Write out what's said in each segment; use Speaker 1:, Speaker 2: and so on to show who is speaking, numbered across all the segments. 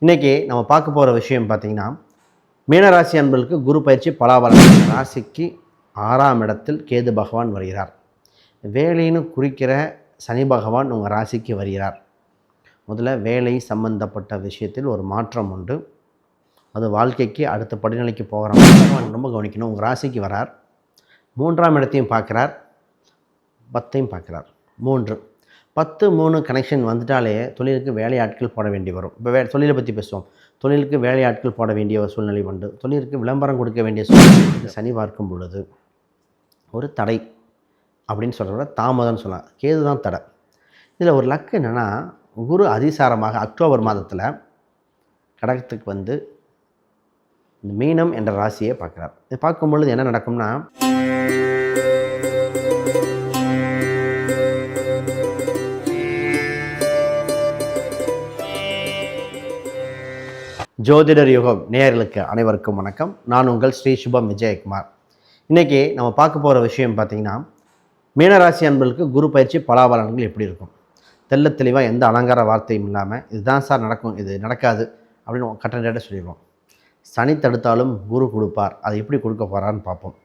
Speaker 1: இன்றைக்கி நம்ம பார்க்க போகிற விஷயம் பார்த்திங்கன்னா மீனராசி அன்பர்களுக்கு குரு பயிற்சி பலாபலம் ராசிக்கு ஆறாம் இடத்தில் கேது பகவான் வருகிறார். வேலைன்னு குறிக்கிற சனி பகவான் உங்கள் ராசிக்கு வருகிறார். முதல்ல வேலை சம்பந்தப்பட்ட விஷயத்தில் ஒரு மாற்றம் உண்டு. அது வாழ்க்கைக்கு அடுத்த படிநிலைக்கு போகிற பகவான் ரொம்ப கவனிக்கணும். உங்கள் ராசிக்கு வரார். மூன்றாம் இடத்தையும் பார்க்குறார். பத்தையும் பார்க்குறார். மூன்று. பத்து மூணு கனெக்ஷன் வந்துட்டாலே தொழிலுக்கு வேலையாட்கள் போட வேண்டி வரும். இப்போ வே தொழிலை பற்றி பேசுவோம். தொழிலுக்கு வேலையாட்கள் போட வேண்டிய ஒரு சூழ்நிலை உண்டு. தொழிலுக்கு விளம்பரம் கொடுக்க வேண்டிய சூழ்நிலை சனி பார்க்கும் பொழுது ஒரு தடை அப்படின்னு சொல்கிறத விட தாமதம்னு சொல்லலாம். கேது தான் தடை. இதில் ஒரு லக்கு என்னென்னா குரு அதிசாரமாக அக்டோபர் மாதத்தில் கடகத்துக்கு வந்து இந்த மீனம் என்ற ராசியை பார்க்குறார். இது பார்க்கும் பொழுது என்ன நடக்கும்னா ஜோதிடர் யுகம் நேயர்களுக்கு அனைவருக்கும் வணக்கம். நான் உங்கள் ஸ்ரீ சுபம் விஜயகுமார். இன்றைக்கி நம்ம பார்க்க போகிற விஷயம் பார்த்திங்கன்னா மீனராசி அன்பர்களுக்கு குரு பயிற்சி பலாபலன்கள் எப்படி இருக்கும்? தெல்ல தெளிவாக எந்த அலங்கார வார்த்தையும் இல்லாமல் இதுதான் சார் நடக்கும் இது நடக்காது அப்படின்னு கட்டண சொல்லிடுவோம். சனி தடுத்தாலும் குரு கொடுப்பார். அதை எப்படி கொடுக்க போகிறான்னு பார்ப்போம்.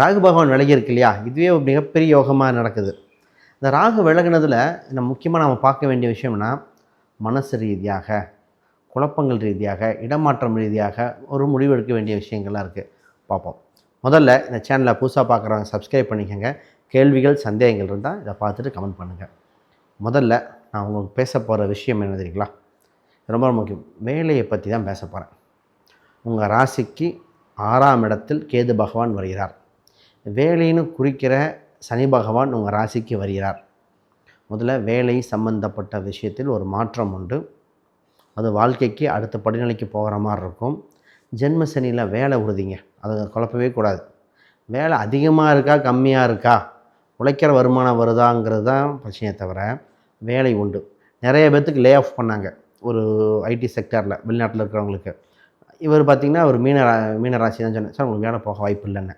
Speaker 1: ராகு பகவான் விலகி இருக்கு இல்லையா? இதுவே ஒரு மிகப்பெரிய யோகமாக நடக்குது. இந்த ராகு விலகினதில் நம்ம முக்கியமாக நம்ம பார்க்க வேண்டிய விஷயம்னா மனசு ரீதியாக. குழப்பங்கள் ரீதியாக இடமாற்றம் ரீதியாக ஒரு முடிவு எடுக்க வேண்டிய விஷயங்கள்லாம் இருக்குது பார்ப்போம். முதல்ல இந்த சேனலை புதுசாக பார்க்குறவங்க சப்ஸ்கிரைப் பண்ணிக்கோங்க. கேள்விகள் சந்தேகங்கள் இருந்தால் இதை பார்த்துட்டு கமெண்ட் பண்ணுங்கள் முதல்ல நான் உங்களுக்கு பேச போகிற விஷயம் என்ன தெரியுங்களா? ரொம்ப ரொம்ப முக்கியம். வேலையை பற்றி தான் பேச போகிறேன் உங்கள் ராசிக்கு ஆறாம் இடத்தில் கேது பகவான் வருகிறார். வேலைன்னு குறிக்கிற சனி பகவான் உங்கள் ராசிக்கு வருகிறார். முதல்ல வேலை சம்பந்தப்பட்ட விஷயத்தில் ஒரு மாற்றம் உண்டு. அது வாழ்க்கைக்கு அடுத்த படிநிலைக்கு போகிற மாதிரி இருக்கும். ஜென்ம சனியில் வேலை உறுதிங்க. அதை குழப்பவே கூடாது. வேலை அதிகமாக இருக்கா கம்மியாக இருக்கா? உழைக்கிற வருமானம் வருதாங்கிறது தான் பிரச்சனையே தவிர வேலை உண்டு. நிறைய பேர்த்துக்கு லே ஆஃப் பண்ணாங்க. ஒரு ஐடி செக்டரில் வெளிநாட்டில் இருக்கிறவங்களுக்கு. இவர் பார்த்திங்கன்னா ஒரு மீன ரா- மீன ராசி தான் சொன்னேன். சார் உங்களுக்கு வேலை போக வாய்ப்பு இல்லைன்னு.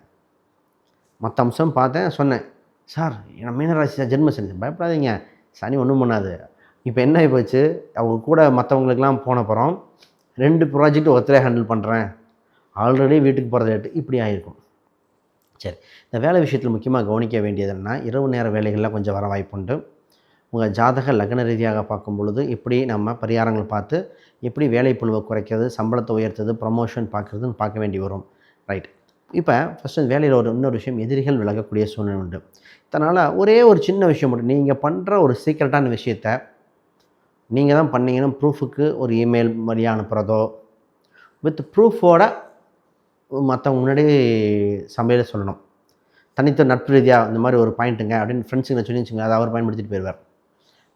Speaker 1: மற்ற அம்சம் பார்த்தேன் சொன்னேன். சார் ஏன்னா மீனராசி தான் ஜென்ம சனி பயப்படாதீங்க. சனி ஒன்றும் பண்ணாது. இப்போ என்ன ஆகிப்போச்சு அவங்க கூட மற்றவங்களுக்கெல்லாம் போன அப்புறம் ரெண்டு ப்ராஜெக்ட் ஒருத்தரே ஹேண்டில் பண்ணுறேன் ஆல்ரெடி வீட்டுக்கு போகிற ரேட்டு இப்படி ஆகிருக்கும் சரி இந்த வேலை விஷயத்தில் முக்கியமாக கவனிக்க வேண்டியது என்னன்னா இரவு நேர வேலைகள்லாம் கொஞ்சம் வர வாய்ப்புண்டு உங்கள் ஜாதக லக்ன ரீதியாக பார்க்கும் பொழுது எப்படி நம்ம பரிகாரங்கள் பார்த்து எப்படி வேலை புழுவை குறைக்கிறது சம்பளத்தை உயர்த்துறது ப்ரமோஷன் பார்க்குறதுன்னு பார்க்க வேண்டி வரும். ரைட் இப்போ ஃபஸ்ட்டு வேலையில் ஒரு இன்னொரு விஷயம் எதிரிகள் விலகக்கூடிய சூழ்நிலை உண்டு. இதனால் ஒரே ஒரு சின்ன விஷயம் மட்டும் நீங்கள் பண்ணுற ஒரு சீக்கிரட்டான விஷயத்த நீங்கள் தான் பண்ணீங்கன்னா ப்ரூஃபுக்கு ஒரு இமெயில் வழி அனுப்புகிறதோ வித் ப்ரூஃபோட மற்றவங்க முன்னாடி சமையல சொல்லணும். தனித்த நட்பு ரீதியாக இந்த மாதிரி ஒரு பாயிண்ட்டுங்க அப்படின்னு ஃப்ரெண்ட்ஸுங்களை சொல்லி வச்சுங்க அதை அவர் பயன்படுத்திட்டு போயிடுவார்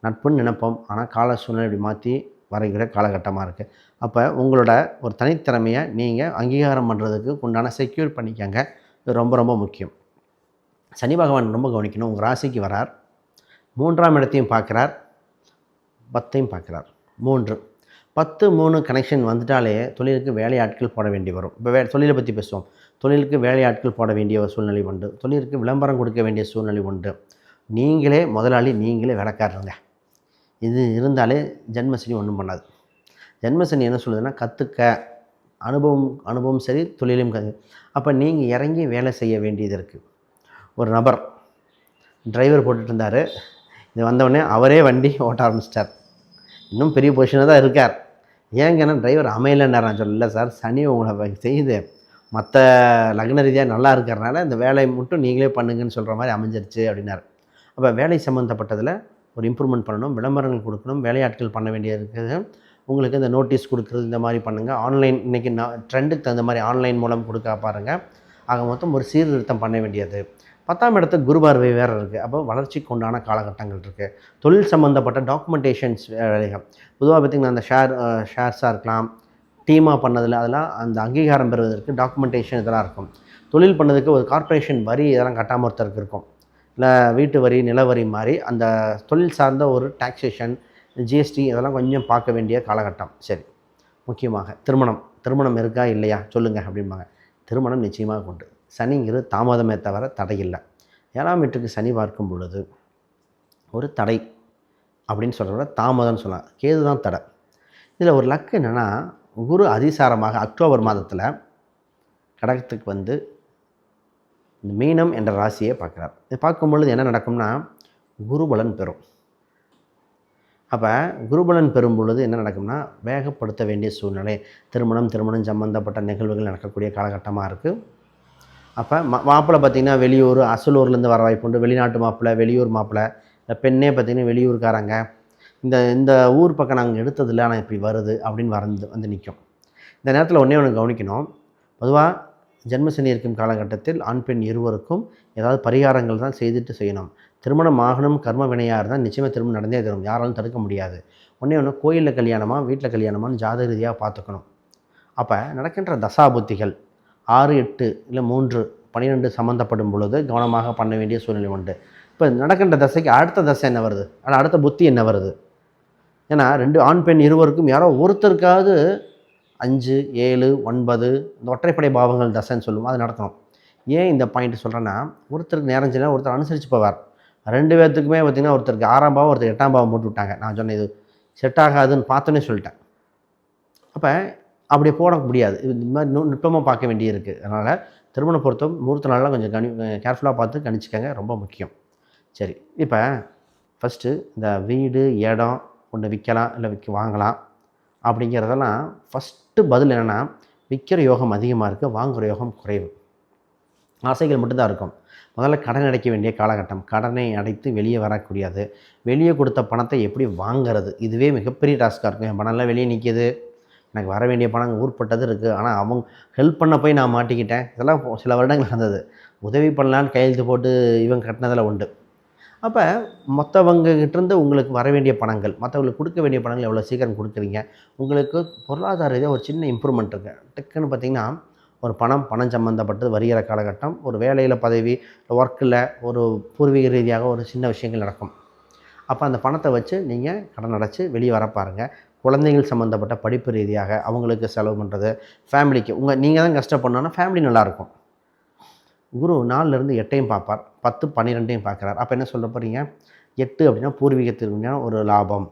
Speaker 1: நட்புன்னு நினைப்போம் ஆனால் கால சூழ்நிலை இப்படி மாற்றி வரைகிற காலகட்டமாக இருக்குது அப்போ உங்களோட ஒரு தனித்திறமையை நீங்கள் அங்கீகாரம் பண்ணுறதுக்கு உண்டான செக்யூர் பண்ணிக்கங்க. இது ரொம்ப ரொம்ப முக்கியம். சனி பகவான் ரொம்ப கவனிக்கணும். உங்கள் ராசிக்கு வரார். மூன்றாம் இடத்தையும் பார்க்குறார். பத்தையும் பார்க்குறார். மூன்று. பத்து மூணு கனெக்ஷன் வந்துட்டாலே தொழிலுக்கு வேலையாட்கள் போட வேண்டி வரும். இப்போ வே தொழிலை பற்றி பேசுவோம். தொழிலுக்கு வேலையாட்கள் போட வேண்டிய ஒரு சூழ்நிலை உண்டு. தொழிலுக்கு விளம்பரம் கொடுக்க வேண்டிய சூழ்நிலை உண்டு. நீங்களே முதலாளி நீங்களே வேலைக்காரருங்க. இது இருந்தாலே ஜென்மசனி ஒன்றும் பண்ணாது. ஜென்மசனி என்ன சொல்லுதுன்னா கற்றுக்க அனுபவம் அனுபவம் சரி தொழிலும் கற்று அப்போ நீங்கள் இறங்கி வேலை செய்ய வேண்டியது இருக்குது ஒரு நபர் டிரைவர் போட்டுட்டு இருந்தார். இது வந்தவுடனே அவரே வண்டி ஓட்ட ஆரம்பிச்சிட்டார். இன்னும் பெரிய பொசிஷனாக தான் இருக்கார். ஏங்கன்னா டிரைவர் அமையலைன்னார் நான் சொல்லல சார் சனி உங்களை செய்யுது. மற்ற லக்ன ரீதியாக நல்லா இருக்கிறனால இந்த வேலையை மட்டும் நீங்களே பண்ணுங்கன்னு சொல்கிற மாதிரி அமைஞ்சிருச்சு அப்படின்னார். அப்போ வேலை சம்மந்தப்பட்டதில் ஒரு இம்ப்ரூவ்மெண்ட் பண்ணணும் விளம்பரங்கள் கொடுக்கணும் வேலையாட்கள் பண்ண வேண்டியது இருக்குது. உங்களுக்கு இந்த நோட்டீஸ் கொடுக்குறது இந்த மாதிரி பண்ணுங்கள் ஆன்லைன் இன்றைக்கி நான் ட்ரெண்டுக்கு தகுந்த மாதிரி ஆன்லைன் மூலம் கொடுக்க பாருங்கள் ஆக மொத்தம் ஒரு சீர்திருத்தம் பண்ண வேண்டியது. பத்தாம் இடத்துக்கு குரு பார்வை வேறு இருக்குது அப்போ வளர்ச்சிக்கு உண்டான காலகட்டங்கள் இருக்குது தொழில் சம்மந்தப்பட்ட டாக்குமெண்டேஷன்ஸ் வேலைகள். பொதுவாக பார்த்திங்கன்னா அந்த ஷேர் ஷேர்ஸாக இருக்கலாம். டீமாக பண்ணதில் அதெல்லாம் அந்த அங்கீகாரம் பெறுவதற்கு டாக்குமெண்டேஷன் இதெல்லாம் இருக்கும். தொழில் பண்ணதுக்கு ஒரு கார்ப்பரேஷன் வரி இதெல்லாம் கட்டாம ஒருத்தருக்கு இருக்கும். இல்லை வீட்டு வரி நில வரி மாதிரி அந்த தொழில் சார்ந்த ஒரு டாக்ஸேஷன் ஜிஎஸ்டி இதெல்லாம் கொஞ்சம் பார்க்க வேண்டிய காலகட்டம். சரி. முக்கியமாக திருமணம். திருமணம் இருக்கா இல்லையா? சொல்லுங்கள் அப்படிம்பாங்க. திருமணம் நிச்சயமாக உண்டு. சனிங்கிறது தாமதமே தவிர தடை இல்லை ஏழாம் வீட்டுக்கு சனி பார்க்கும் பொழுது ஒரு தடை அப்படின்னு சொல்கிறத விட தாமதம்னு சொல்லலாம். கேது தான் தடை. இதில் ஒரு லக்கு என்னென்னா குரு அதிசாரமாக அக்டோபர் மாதத்தில் கடகத்துக்கு வந்து இந்த மீனம் என்ற ராசியை பார்க்குறார். இது பார்க்கும் பொழுது என்ன நடக்கும்னா குருபலன் பெறும். அப்போ குருபலன் பெறும் பொழுது என்ன நடக்கும்னா வேகப்படுத்த வேண்டிய சூழ்நிலை திருமணம் திருமணம் சம்பந்தப்பட்ட நிகழ்வுகள் நடக்கக்கூடிய காலகட்டமாக இருக்குது அப்போ மா மாப்பிள்ளை பார்த்திங்கன்னா வெளியூர் அசலூர்லேருந்து வர வாய்ப்பு உண்டு. வெளிநாட்டு மாப்பிள்ளை வெளியூர் மாப்பிள்ளை இந்த பெண்ணே பார்த்திங்கன்னா வெளியூர்காரங்க. இந்த இந்த ஊர் பக்கம் நாங்கள் எடுத்ததில்ல ஆனால் இப்படி வருது அப்படின்னு வந்து வந்து நிற்கும் இந்த நேரத்தில் ஒன்றே ஒன்று கவனிக்கணும். பொதுவாக ஜென்மசனி இருக்கும் காலகட்டத்தில் ஆண் பெண் இருவருக்கும் ஏதாவது பரிகாரங்கள் தான் செய்துட்டு செய்யணும். திருமணம் ஆகணும் கர்ம வினையாக இருந்தால் நிச்சயமாக திருமணம் நடந்தே தரும். யாராலும் தடுக்க முடியாது. ஒன்றே ஒன்று கோயிலில் கல்யாணமா வீட்டில் கல்யாணமான்னு ஜாத ரீதியாக பார்த்துக்கணும். அப்போ நடக்கின்ற தசாபுத்திகள் ஆறு எட்டு இல்லை மூன்று பன்னிரெண்டு சம்மந்தப்படும் பொழுது கவனமாக பண்ண வேண்டிய சூழ்நிலை உண்டு. இப்போ நடக்கின்ற தசைக்கு அடுத்த தசை என்ன வருது? ஆனால் அடுத்த புத்தி என்ன வருது? ஏன்னா ரெண்டு ஆண் பெண் இருவருக்கும் யாரோ ஒருத்தருக்காவது அஞ்சு ஏழு ஒன்பது இந்த ஒற்றைப்படை பாவங்கள் தசைன்னு சொல்லுவோம் அது நடக்கணும். ஏன் இந்த பாயிண்ட் சொல்கிறேன்னா ஒருத்தருக்கு நேரஞ்சினா ஒருத்தர் அனுசரித்து போவார். ரெண்டு பேர்த்துக்குமே பார்த்திங்கன்னா ஒருத்தருக்கு ஆறாம் பாவம் ஒருத்தர் எட்டாம் பாவம் போட்டு விட்டாங்க. நான் சொன்னேன் இது செட் ஆகாதுன்னு பார்த்தோன்னே சொல்லிட்டேன். அப்போ அப்படி போட முடியாது. இது இந்த மாதிரி நு- நுட்பமாக பார்க்க வேண்டியிருக்கு. அதனால் திருமண பொருத்தம் முகூர்த்த நாளெலாம் கொஞ்சம் கனி கேர்ஃபுல்லாக பார்த்து கணிச்சிக்கங்க. ரொம்ப முக்கியம். சரி இப்போ ஃபஸ்ட்டு இந்த வீடு இடம் ஒன்று விற்கலாம் இல்லை விற்க வாங்கலாம் அப்படிங்கிறதெல்லாம் ஃபஸ்ட்டு பதில் என்னென்னா விற்கிற யோகம் அதிகமாக இருக்குது வாங்குகிற யோகம் குறைவு. ஆசைகள் மட்டும்தான் இருக்கும். முதல்ல கடன் அடைக்க வேண்டிய காலகட்டம். கடனை அடைத்து வெளியே வரக்கூடியது. வெளியே கொடுத்த பணத்தை எப்படி வாங்குறது? இதுவே மிகப்பெரிய டாஸ்க்காக இருக்கும். என் பணம்லாம் வெளியே நிற்கிது எனக்கு வர வேண்டிய பணம் ஊர்பட்டது இருக்குது ஆனால் அவங்க ஹெல்ப் பண்ண போய் நான் மாட்டிக்கிட்டேன். இதெல்லாம் சில வருடங்கள் நடந்தது. உதவி பண்ணலான்னு கையெழுத்து போட்டு இவங்க கட்டினதில் உண்டு. அப்போ மற்றவங்ககிட்டருந்து உங்களுக்கு வர வேண்டிய பணங்கள் மற்றவங்களுக்கு கொடுக்க வேண்டிய பணங்கள் எவ்வளோ சீக்கிரம் கொடுக்குறீங்க? உங்களுக்கு பொருளாதார ரீதியாக ஒரு சின்ன இம்ப்ரூவ்மெண்ட் இருக்குது டக்குன்னு பார்த்திங்கன்னா ஒரு பணம் பணம் சம்மந்தப்பட்டது வருகிற காலகட்டம் ஒரு வேலையில் பதவி ஒர்க்கில் ஒரு பூர்வீக ரீதியாக ஒரு சின்ன விஷயங்கள் நடக்கும். அப்போ அந்த பணத்தை வச்சு நீங்கள் கடன் அடைச்சி வெளியே வர பாருங்கள் குழந்தைகள் சம்மந்தப்பட்ட படிப்பு ரீதியாக அவங்களுக்கு செலவு பண்ணுறது ஃபேமிலிக்கு உங்கள் நீங்கள் தான் கஷ்டப்படணுன்னா ஃபேமிலி நல்லாயிருக்கும். குரு நாலுலேருந்து எட்டையும் பார்ப்பார். பத்து பன்னிரெண்டையும் பார்க்குறார். அப்போ என்ன சொல்ல போகிறீங்க எட்டு அப்படின்னா பூர்வீகத்திற்கு ஒரு லாபம்.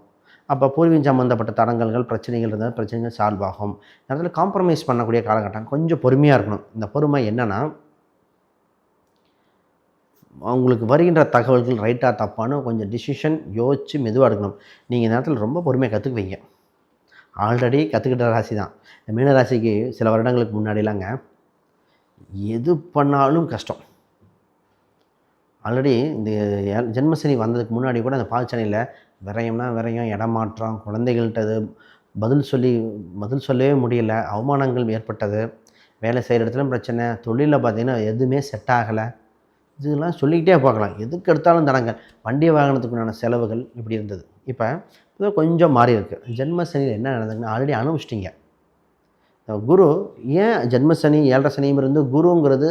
Speaker 1: அப்போ பூர்வீகம் சம்மந்தப்பட்ட தடங்கல்கள் பிரச்சனைகள் இருந்தால் பிரச்சனைகள் சால்வ் ஆகும். நேரத்தில் காம்ப்ரமைஸ் பண்ணக்கூடிய காலகட்டம் கொஞ்சம் பொறுமையாக இருக்கணும். இந்த பொறுமை என்னென்னா அவங்களுக்கு வருகின்ற தகவல்கள் ரைட்டாக தப்பான்னு கொஞ்சம் டிசிஷன் யோசித்து மெதுவாக எடுக்கணும். நீங்கள் இந்த நேரத்தில் ரொம்ப பொறுமையாக கற்றுக்குவீங்க ஆல்ரெடி கற்றுக்கிட்ட ராசி தான். இந்த மீன ராசிக்கு சில வருடங்களுக்கு முன்னாடிலாங்க எது பண்ணாலும் கஷ்டம். ஆல்ரெடி இந்த ஜென்மசனி வந்ததுக்கு முன்னாடி கூட அந்த பால்சனையில் விரயம்னா விரயம் இடமாற்றம் குழந்தைகள்கிட்டது பதில் சொல்லி பதில் சொல்லவே முடியல அவமானங்கள் ஏற்பட்டது வேலை செய்கிற இடத்துல பிரச்சனை தொழிலில் பார்த்தீங்கன்னா எதுவுமே செட் ஆகலை. இதெல்லாம் சொல்லிக்கிட்டே பார்க்கலாம் எதுக்கு எடுத்தாலும் தரங்க வண்டி வாகனத்துக்குண்டான செலவுகள் இப்படி இருந்தது. இப்போ இப்போ கொஞ்சம் மாறி இருக்குது ஜென்மசனியில் என்ன நடந்ததுன்னா ஆல்ரெடி அனுபவிச்சிட்டிங்க. குரு ஏன் ஜென்மசனி ஏழரை சனியும் இருந்து குருங்கிறது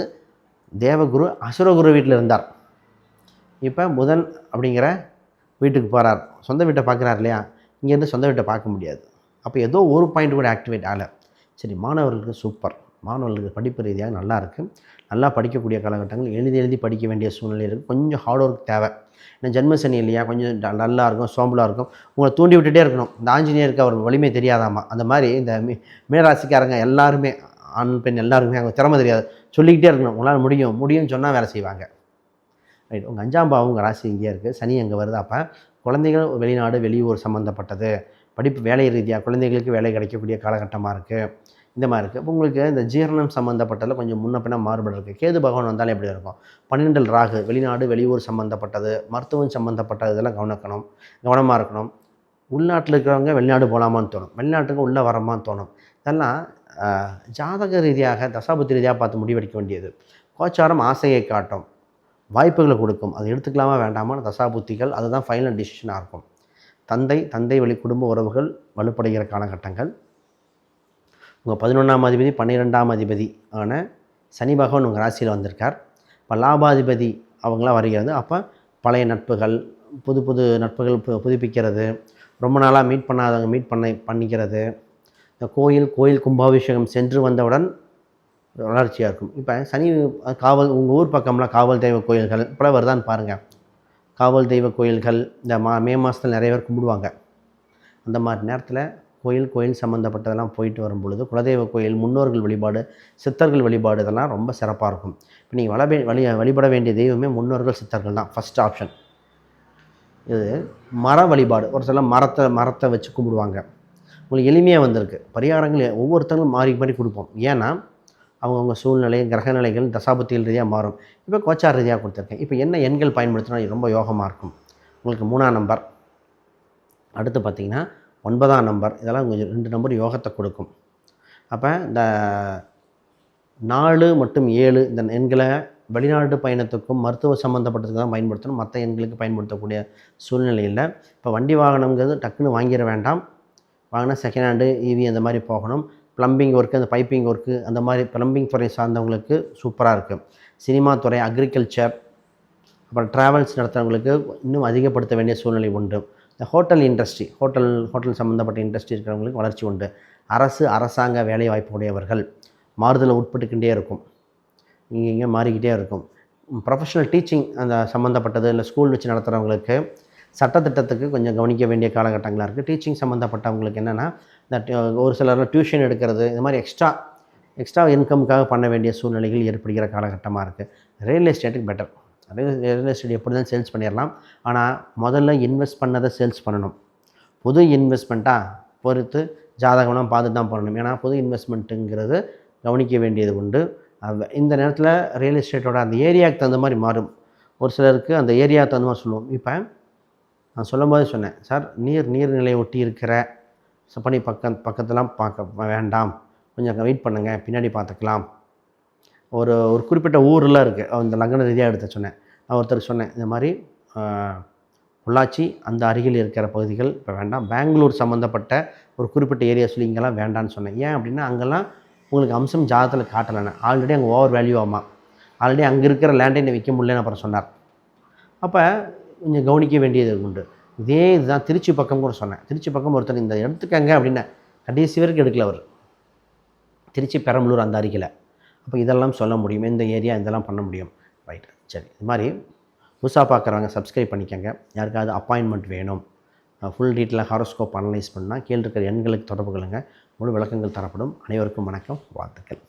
Speaker 1: தேவகுரு அசுரகுரு வீட்டில் இருந்தார். இப்போ புதன் அப்படிங்கிற வீட்டுக்கு போகிறார் சொந்த வீட்டை பார்க்குறார் இல்லையா? இங்கேருந்து சொந்த வீட்டை பார்க்க முடியாது. அப்போ ஏதோ ஒரு பாயிண்ட் கூட ஆக்டிவேட் ஆகலை. சரி மாணவர்களுக்கு சூப்பர் மாணவர்களுக்கு படிப்பு ரீதியாக நல்லா இருக்குது நல்லா படிக்கக்கூடிய காலகட்டங்கள் எழுதி எழுதி படிக்க வேண்டிய சூழ்நிலை இருக்குது கொஞ்சம் ஹார்ட் ஒர்க் தேவை. ஏன்னா ஜென்மசனி இல்லையா? கொஞ்சம் நல்லா இருக்கும் சோம்பலாக இருக்கும். உங்களை தூண்டி விட்டுட்டே இருக்கணும். இந்த ஆஞ்சநேயருக்கு அவர் வலிமை தெரியாதாமா? அந்த மாதிரி இந்த மீ மீனராசிக்காரங்க எல்லாருமே ஆண் பெண் எல்லாருமே அவங்க திறமை தெரியாது. சொல்லிக்கிட்டே இருக்கணும். உங்களால் முடியும். முடியும்னு சொன்னால் வேலை செய்வாங்க. ரைட் உங்கள் அஞ்சாம் பாவம் உங்கள் ராசி இங்கேயே இருக்குது சனி அங்கே வருது. அப்போ குழந்தைகள் வெளிநாடு வெளியூர் சம்மந்தப்பட்டது படிப்பு வேலை ரீதியாக குழந்தைகளுக்கு வேலை கிடைக்கக்கூடிய காலகட்டமாக இருக்குது இந்த மாதிரி இருக்குது இப்போ உங்களுக்கு இந்த ஜீரணம் சம்மந்தப்பட்டதில் கொஞ்சம் முன்ன மாறுபாடு மாறுபட இருக்குது கேது பகவான் வந்தாலும் எப்படி இருக்கும்? பன்னெண்டில் ராகு வெளிநாடு வெளியூர் சம்மந்தப்பட்டது மருத்துவம் சம்மந்தப்பட்டது இதெல்லாம் கவனிக்கணும். கவனமாக இருக்கணும். உள்நாட்டில் இருக்கிறவங்க வெளிநாடு போகலாமான்னு தோணும். வெளிநாட்டுக்கு உள்ளே வரமான்னு தோணும். இதெல்லாம் ஜாதக ரீதியாக தசாபுத்தி ரீதியாக பார்த்து முடிவெடுக்க வேண்டியது. கோச்சாரம் ஆசையை காட்டும். வாய்ப்புகளை கொடுக்கும். அதை எடுத்துக்கலாமா வேண்டாமான்னு தசாபுத்திகள் அதுதான் ஃபைனல் டிசிஷனாக இருக்கும். தந்தை தந்தை வழி குடும்ப உறவுகள் வலுப்படுகிற காலகட்டங்கள். உங்கள் பதினொன்றாம் அதிபதி பன்னிரெண்டாம் அதிபதி ஆன சனி பகவான் உங்கள் ராசியில் வந்திருக்கார். இப்போ லாபாதிபதி அவங்களாம் வருகிறது. அப்போ பழைய நட்புகள் புது புது நட்புகள் பு புதுப்பிக்கிறது. ரொம்ப நாளாக மீட் பண்ணாதவங்க மீட் பண்ண பண்ணிக்கிறது. இந்த கோயில் கோயில் கும்பாபிஷேகம் சென்று வந்தவுடன் வளர்ச்சியாக இருக்கும். இப்போ சனி காவல் உங்கள் ஊர் பக்கம்லாம் காவல் தெய்வ கோயில்கள் இப்போ வருதான்னு பாருங்கள் காவல் தெய்வ கோயில்கள் இந்த மா மே மாதத்தில் நிறைய பேர் கும்பிடுவாங்க. அந்த மாதிரி நேரத்தில் கோயில் கோயில் சம்மந்தப்பட்டதெல்லாம் போயிட்டு வரும் பொழுது குலதெய்வ கோயில் முன்னோர்கள் வழிபாடு சித்தர்கள் வழிபாடு இதெல்லாம் ரொம்ப சிறப்பாக இருக்கும். இப்போ நீங்கள் வள வழி வழிபட வேண்டிய தெய்வமே முன்னோர்கள் சித்தர்கள் தான். ஃபஸ்ட் ஆப்ஷன் இது மர வழிபாடு. ஒரு சில மரத்தை மரத்தை வச்சு கும்பிடுவாங்க. உங்களுக்கு எளிமையாக வந்திருக்கு. பரிகாரங்கள் ஒவ்வொருத்தங்களும் மாறி மாறி கொடுப்போம். ஏன்னா அவங்கவுங்க சூழ்நிலை கிரகநிலைகள் தசாபத்தியல் ரீதியாக மாறும். இப்போ கோச்சார் ரீதியாக கொடுத்துருக்கேன். இப்போ என்ன எண்கள் பயன்படுத்தினா ரொம்ப யோகமாக இருக்கும். உங்களுக்கு மூணாம் நம்பர். அடுத்து பார்த்தீங்கன்னா ஒன்பதாம் நம்பர். இதெல்லாம் கொஞ்சம் ரெண்டு நம்பர் யோகத்தை கொடுக்கும். அப்போ இந்த நாலு மற்றும் ஏழு இந்த எண்களை வெளிநாட்டு பயணத்துக்கும் மருத்துவ சம்மந்தப்பட்டதுக்கு தான் பயன்படுத்தணும். மற்ற எண்களுக்கு பயன்படுத்தக்கூடிய சூழ்நிலை இல்லை. இப்போ வண்டி வாகனங்கிறது டக்குன்னு வாங்கிட வேண்டாம். வாங்கினா செகண்ட் ஹேண்டு ஈவி அந்த மாதிரி போகணும். ப்ளம்பிங் ஒர்க்கு அந்த பைப்பிங் ஒர்க்கு அந்த மாதிரி ப்ளம்பிங் துறை சார்ந்தவங்களுக்கு சூப்பராக இருக்குது சினிமா துறை அக்ரிகல்ச்சர் அப்புறம் ட்ராவல்ஸ் நடத்துகிறவங்களுக்கு இன்னும் அதிகப்படுத்த வேண்டிய சூழ்நிலை உண்டு. இந்த ஹோட்டல் இண்டஸ்ட்ரி ஹோட்டல் ஹோட்டல் சம்மந்தப்பட்ட இண்டஸ்ட்ரி இருக்கிறவங்களுக்கு வளர்ச்சி உண்டு. அரசு அரசாங்க வேலை வாய்ப்பு உடையவர்கள் மாறுதலை உட்பட்டுக்கிட்டே இருக்கும். இங்கே இங்கே மாறிக்கிட்டே இருக்கும். ப்ரொஃபஷனல் டீச்சிங் அந்த சம்மந்தப்பட்டது இல்லை ஸ்கூல் வச்சு நடத்துகிறவங்களுக்கு சட்டத்திட்டத்துக்கு கொஞ்சம் கவனிக்க வேண்டிய காலகட்டங்களாக இருக்குது டீச்சிங் சம்மந்தப்பட்டவங்களுக்கு என்னென்னா இந்த ஒரு சிலர் டியூஷன் எடுக்கிறது இந்த மாதிரி எக்ஸ்ட்ரா எக்ஸ்ட்ரா இன்கமுக்காக பண்ண வேண்டிய சூழ்நிலைகள் ஏற்படுகிற காலகட்டமாக இருக்குது ரியல் எஸ்டேட்டுக்கு பெட்டர் ரியல் எஸ்டேட் எப்படி தான் சேல்ஸ் பண்ணிடலாம். ஆனால் முதல்ல இன்வெஸ்ட் பண்ணதை சேல்ஸ் பண்ணணும். புது இன்வெஸ்ட்மெண்ட்டாக பொறுத்து ஜாதகம்லாம் பார்த்து தான் பண்ணணும் ஏன்னா புது இன்வெஸ்ட்மெண்ட்டுங்கிறது கவனிக்க வேண்டியது உண்டு. இந்த நேரத்தில் ரியல் எஸ்டேட்டோட அந்த ஏரியாவுக்கு தகுந்த மாதிரி மாறும். ஒரு சிலருக்கு அந்த ஏரியாவுக்கு தகுந்த மாதிரி சொல்லுவோம். இப்போ நான் சொல்லும்போது சொன்னேன் சார் நீர் நீர்நிலை ஒட்டி இருக்கிற சப்பனி பக்கம் பக்கத்தெல்லாம் பார்க்க வேண்டாம். கொஞ்சம் வெயிட் பண்ணுங்கள் பின்னாடி பார்த்துக்கலாம். ஒரு ஒரு குறிப்பிட்ட ஊரில் இருக்குது அந்த லக்ன ரீதியாக எடுத்து சொன்னேன். ஒருத்தர் சொன்னேன் இந்த மாதிரி பொள்ளாச்சி அந்த அருகில் இருக்கிற பகுதிகள் இப்போ வேண்டாம். பெங்களூர் சம்மந்தப்பட்ட ஒரு குறிப்பிட்ட ஏரியா சொல்லி இங்கெல்லாம் வேண்டான்னு சொன்னேன். ஏன் அப்படின்னா அங்கெல்லாம் உங்களுக்கு அம்சம் ஜாதகத்தில் காட்டலைன்னு. ஆல்ரெடி அங்கே ஓவர் வேல்யூ ஆமாம் ஆல்ரெடி அங்கே இருக்கிற லேண்டை இன்னும் விற்க முடியலன்னு அப்புறம் சொன்னார். அப்போ கொஞ்சம் கவனிக்க வேண்டியது உண்டு. இதே இதுதான் திருச்சி பக்கம் கூட சொன்னேன். திருச்சி பக்கம் ஒருத்தர் இந்த எடுத்துக்கங்க அப்படின்னு கடைசி வரைக்கும் எடுக்கல அவர். திருச்சி பெரம்பலூர் அந்த அருகில். அப்போ இதெல்லாம் சொல்ல முடியும். இந்த ஏரியா இதெல்லாம் பண்ண முடியும். ரைட் சரி. இது மாதிரி புதுசாக பார்க்குறவங்க சப்ஸ்கிரைப் பண்ணிக்கங்க. யாருக்காவது அப்பாயின்மெண்ட் வேணும் ஃபுல் டீட்டெயில் ஹாரோஸ்கோப் அனலைஸ் பண்ணால் கீழே இருக்கிற எண்களுக்கு தொடர்பு கொள்ளுங்கள் முழு விளக்கங்கள் தரப்படும். அனைவருக்கும் வணக்கம். வாழ்த்துக்கள்.